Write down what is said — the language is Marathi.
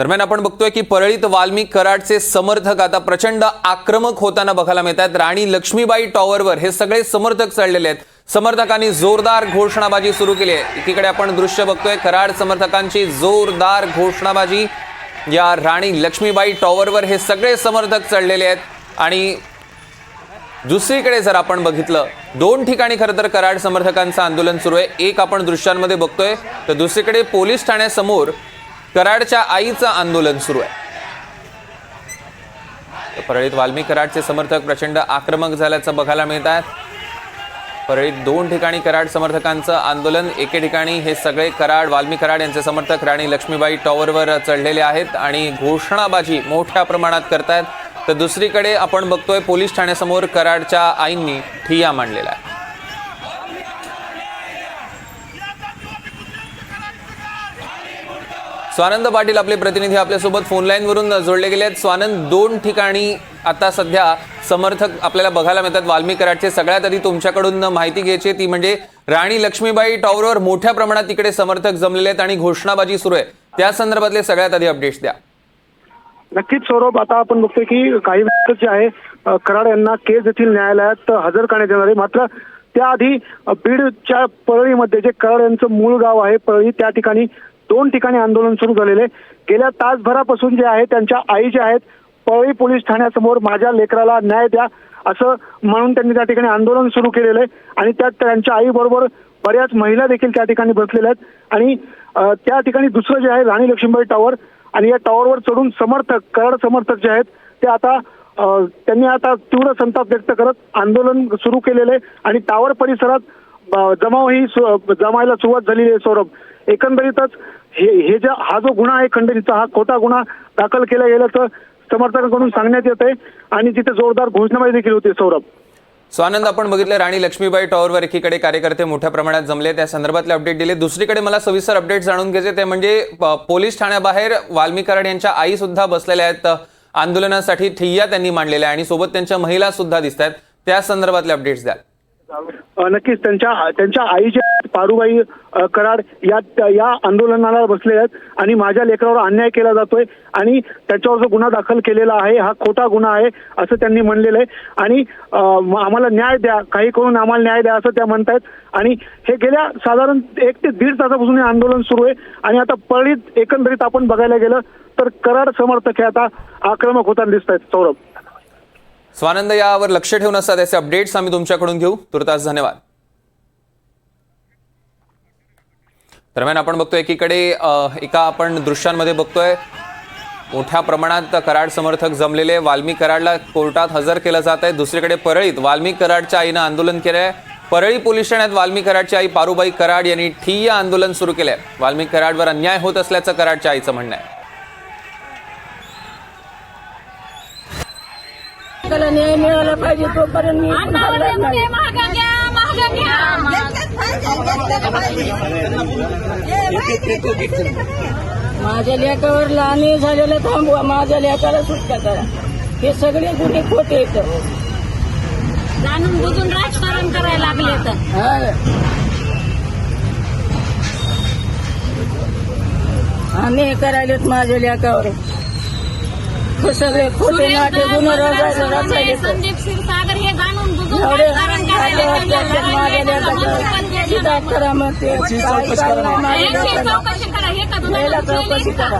दरम्यान आपण बघतोय की परळीत वाल्मिक कराडचे समर्थक आता प्रचंड आक्रमक होताना बघायला मिळत आहेत राणी लक्ष्मीबाई टॉवरवर हे सगळे समर्थक चढलेले आहेत. समर्थकांनी जोरदार घोषणाबाजी सुरू केली आहे. एकीकडे आपण दृश्य बघतोय कराड समर्थकांची जोरदार घोषणाबाजी. या राणी लक्ष्मीबाई टॉवरवर हे सगळे समर्थक चढलेले आहेत. आणि दुसरीकडे जर आपण बघितलं दोन ठिकाणी खरं तर कराड समर्थकांचं आंदोलन सुरू आहे. एक आपण दृश्यांमध्ये बघतोय तर दुसरीकडे पोलीस ठाण्यासमोर कराडच्या आईचं आंदोलन सुरू आहे. तर परळीत वाल्मी कराडचे समर्थक प्रचंड आक्रमक झाल्याचं बघायला मिळत आहे. परळीत दोन ठिकाणी कराड समर्थकांचं आंदोलन एके ठिकाणी हे सगळे कराड वाल्मी कराड यांचे समर्थक राणी लक्ष्मीबाई टॉवरवर चढलेले आहेत आणि घोषणाबाजी मोठ्या प्रमाणात करतायत. तर दुसरीकडे आपण बघतोय पोलीस ठाण्यासमोर कराडच्या आईंनी ठिय्या मांडलेला आहे स्वानंद पाटील आपले प्रतिनिधी आपल्यासोबत फोन लाईनवरून जोडले गेले आहेत. स्वानंद दोन ठिकाणी आता सध्या समर्थक आपल्याला बघायला मिळतात. वाल्मिक कराडचे सगळ्यात आधी तुमच्याकडून माहिती घ्यायची ती म्हणजे राणी लक्ष्मीबाई टॉवरवर मोठ्या प्रमाणात तिकडे समर्थक जमलेले आहेत आणि घोषणाबाजी सुरू आहे. त्या संदर्भातले सगळ्यात आधी अपडेट्स द्या. नक्कीच सौरभ आता आपण बघतोय की काही वेळ जे आहे कराड यांना केज येथील न्यायालयात हजर करण्यात येणार आहे. मात्र त्याआधी बीडच्या परळीमध्ये जे कराड यांचं मूळ गाव आहे परळी त्या ठिकाणी दोन ठिकाणी आंदोलन सुरू झालेले आहे. गेल्या तासभरापासून जे आहे त्यांच्या आई जे आहेत पवई पोलीस ठाण्यासमोर माझ्या लेकराला न्याय द्या असं म्हणून त्यांनी त्या ठिकाणी आंदोलन सुरू केलेलं आहे. आणि त्यात त्यांच्या आईबरोबर बऱ्याच महिला देखील त्या ठिकाणी बसलेल्या आहेत. आणि त्या ठिकाणी दुसरं जे आहे राणी लक्ष्मीबाई टॉवर आणि या टॉवरवर चढून समर्थक कराड समर्थक जे आहेत ते आता त्यांनी आता तीव्र संताप व्यक्त करत आंदोलन सुरू केलेले आहे. आणि टावर परिसरात जमाव ही जमायला सुरुवात झालेली आहे सौरभ. एकंदरीतच हे हे ज्या हा जो गुन्हा आहे खंडणीचा हा खोटा गुन्हा दाखल केला गेल्याचं समर्थकांकडून सांगण्यात येत आहे. आणि तिथे जोरदार घोषणाबाजी देखील होती सौरभ. स्वानंद आपण बघितलं राणी लक्ष्मीबाई टॉवरवर एकीकडे कार्यकर्ते मोठ्या प्रमाणात जमले. त्या संदर्भातले अपडेट दिले. दुसरीकडे मला सविस्तर अपडेट जाणून घ्यायचे ते म्हणजे पोलीस ठाण्याबाहेर वाल्मीकरण यांच्या आई सुद्धा बसलेल्या आहेत. आंदोलनासाठी ठिय्या त्यांनी मांडलेल्या आणि सोबत त्यांच्या महिला सुद्धा दिसत आहेत. त्या संदर्भातले अपडेट्स द्या. नक्कीच त्यांच्या त्यांच्या आई पारुबाई कराड या या आंदोलनाला बसले आहेत आणि माझ्या लेकरावर अन्याय केला जातोय आणि त्याच्यावर जो गुन्हा दाखल केलेला आहे हा खोटा गुन्हा आहे असं त्यांनी म्हणलेलं आहे. आणि आम्हाला न्याय द्या काही करून आम्हाला न्याय द्या असं त्या म्हणतायत. आणि हे गेल्या साधारण एक ते दीड तासापासून हे आंदोलन सुरू आहे. आणि आता पळीत एकंदरीत आपण बघायला गेलं तर कराड समर्थक हे आता आक्रमक होताना दिसत आहेत सौरभ. स्वानंद यावर लक्ष ठेवून असतात त्याचे अपडेट्स आम्ही तुमच्याकडून घेऊ. तुर्तास धन्यवाद. दरम्यान आपण बघतोय एकीकडे एका आपण दृश्यांमध्ये बघतोय मोठ्या प्रमाणात कराड समर्थक जमलेले वाल्मी कराडला कोर्टात हजर केलं जात आहे. दुसरीकडे परळीत वाल्मी कराडच्या आईनं आंदोलन केलंय. परळी पोलीस ठाण्यात वाल्मी कराडची आई पारुबाई कराड यांनी ठिय्या आंदोलन सुरू केलंय. वाल्मिक कराडवर अन्याय होत असल्याचं कराडच्या आईचं म्हणणं आहे. त्याला न्याय मिळाला पाहिजे तोपर्यंत मी हलणार नाही. माझ्या लेकावर लहान झालेलं थांबवा माझ्या लेकाला सुटका करा. हे सगळे गुन्हे खोटे आहेत. जाणून बुजून राजकारण करायला लागले तर. हा. अन्याय करायलेत माझ्या लेकावर. हे सगळे खोटे नाटे गुन्हे. संदीप क्षीरसागर हे जाणून बुजून राजकारण करायला करा मग ते करा. हे का चौकशी करा.